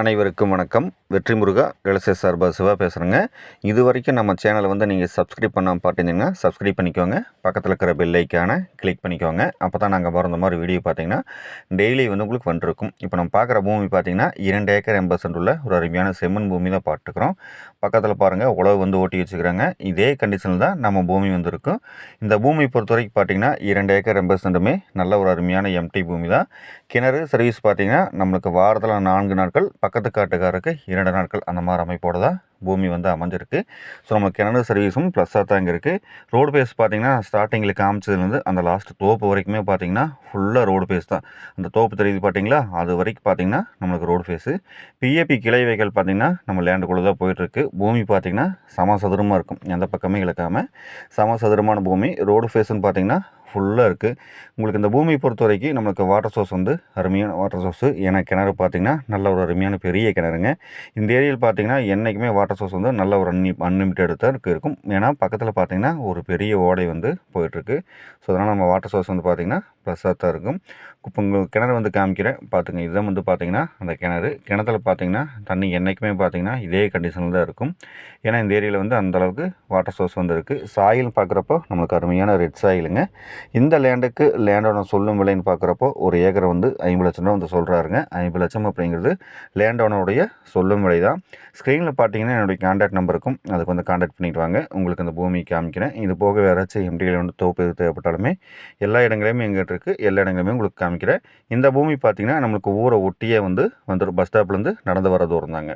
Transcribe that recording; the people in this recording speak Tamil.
அனைவருக்கும் வணக்கம். வெற்றி முருகா ரியல்எஸ்டேட் சார்பாக சிவா பேசுகிறேங்க இது வரைக்கும் நம்ம சேனலை வந்து நீங்கள் சப்ஸ்கிரைப் பண்ணாமல் பார்த்துருந்தீங்கன்னா சப்ஸ்கிரைப் பண்ணிக்கோங்க. பக்கத்தில் இருக்கிற பெல் கிளிக் பண்ணிக்கோங்க. அப்போ தான் நாங்கள் பிறந்த மாதிரி வீடியோ பார்த்தீங்கன்னா டெய்லி வந்து உங்களுக்கு வந்துருக்கும். இப்போ நம்ம பார்க்குற பூமி பார்த்தீங்கன்னா இரண்டு ஏக்கர் எண்பது சென்ட் உள்ள ஒரு அருமையான செம்மண் பூமி தான் பார்த்துக்கிறோம். பக்கத்தில் பாருங்கள் உழவு வந்து ஓட்டி வச்சுக்கிறாங்க இதே கண்டிஷனில் தான் நம்ம பூமி வந்துருக்கும் இந்த பூமி பொறுத்த வரைக்கும் பார்த்தீங்கன்னா இரண்டு ஏக்கர் எண்பது சென்ட்டுமே நல்ல ஒரு அருமையான எம்டி பூமி தான். கிணறு சர்வீஸ் பார்த்தீங்கன்னா நம்மளுக்கு வாரத்தில் நான்கு நாட்கள் பக்கத்து காட்டுக்காரருக்கு இரண்டு நாட்கள் அந்த மாதிரி அமைப்போடு தான் பூமி வந்து அமைஞ்சிருக்கு. ஸோ நம்ம கிணறு சர்வீஸும் ப்ளஸ்ஸாக தான் இங்கே இருக்குது ரோடு பேஸ் பார்த்திங்கன்னா ஸ்டார்டிங்கில் காமிச்சதுலேருந்து அந்த லாஸ்ட் தோப்பு வரைக்குமே பார்த்திங்கன்னா ஃபுல்லாக ரோடு பேஸ் தான். அந்த தோப்பு தெரியுது பார்த்திங்களா அது வரைக்கும் பார்த்திங்கன்னா நம்மளுக்கு ரோடு ஃபேஸு பிஏபி கிளை வகைகள் பார்த்திங்கன்னா நம்ம லேண்டுக்குள்ளே தான் போயிட்டுருக்கு பூமி பார்த்திங்கன்னா சமசதுரமாக இருக்கும். எந்த பக்கமே இழக்காமல் சமசதுரமான பூமி. ரோடு ஃபேஸுன்னு பார்த்திங்கன்னா ஃபுல்லாக இருக்குது உங்களுக்கு இந்த பூமியை பொறுத்த வரைக்கும் நம்மளுக்கு வாட்டர் சோர்ஸ் வந்து அருமையான வாட்டர் சோர்ஸு ஏன்னா கிணறு பார்த்திங்கன்னா நல்ல ஒரு அருமையான பெரிய கிணறுங்க. இந்த ஏரியாவில் பார்த்திங்கன்னா என்றைக்குமே வாட்டர் சோர்ஸ் வந்து நல்ல ஒரு அன்னி அன்லிமிட்டெட் தான் இருக்கும். ஏன்னா பக்கத்தில் பார்த்திங்கன்னா ஒரு பெரிய ஓடை வந்து போயிட்டுருக்கு ஸோ அதனால் நம்ம வாட்டர் சோர்ஸ் வந்து பார்த்திங்கன்னா ப்ளஸ்ஸாக தான் இருக்கும். இப்போ உங்கள் கிணறு வந்து காமிக்கிறேன். பார்த்துங்க இதுதான் வந்து பார்த்திங்கன்னா அந்த கிணறு. கிணத்துல பார்த்திங்கன்னா தண்ணி என்றைக்குமே பார்த்திங்கன்னா இதே கண்டிஷனில் தான் இருக்கும். ஏன்னா இந்த ஏரியாவில் வந்து அந்தளவுக்கு வாட்டர் சோர்ஸ் வந்து இருக்குது சாயில் பார்க்குறப்போ நம்மளுக்கு அருமையான ரெட் சாயிலுங்க இந்த லேண்டுக்கு லேண்டோட சொல்லும் விலைன்னு பார்க்குறப்போ ஒரு ஏக்கரை வந்து ஐம்பது லட்சம் ரூபா வந்து சொல்கிறாருங்க ஐம்பது லட்சம் அப்படிங்கிறது லேண்டோனுடைய சொல்லும் விலை தான். ஸ்க்ரீனில் பார்த்தீங்கன்னா என்னுடைய கான்டாக்ட் நம்பர் இருக்கும் அதுக்கு வந்து கான்டாக்ட் பண்ணிட்டு வாங்க. உங்களுக்கு அந்த பூமி காமிக்கிறேன். இது போக வேறு ஏதாச்சும் எம்டிகள் வந்து தொகுப்பு தேவைப்பட்டாலுமே எல்லா இடங்களையுமே எங்கள் இருக்குது எல்லா இடங்களுமே உங்களுக்கு காமிக்கிறேன். இந்த பூமி பார்த்திங்கன்னா நம்மளுக்கு ஊரை ஒட்டியே வந்து வந்துடும் பஸ் ஸ்டாப்லேருந்து நடந்து வர தூரம் தாங்க.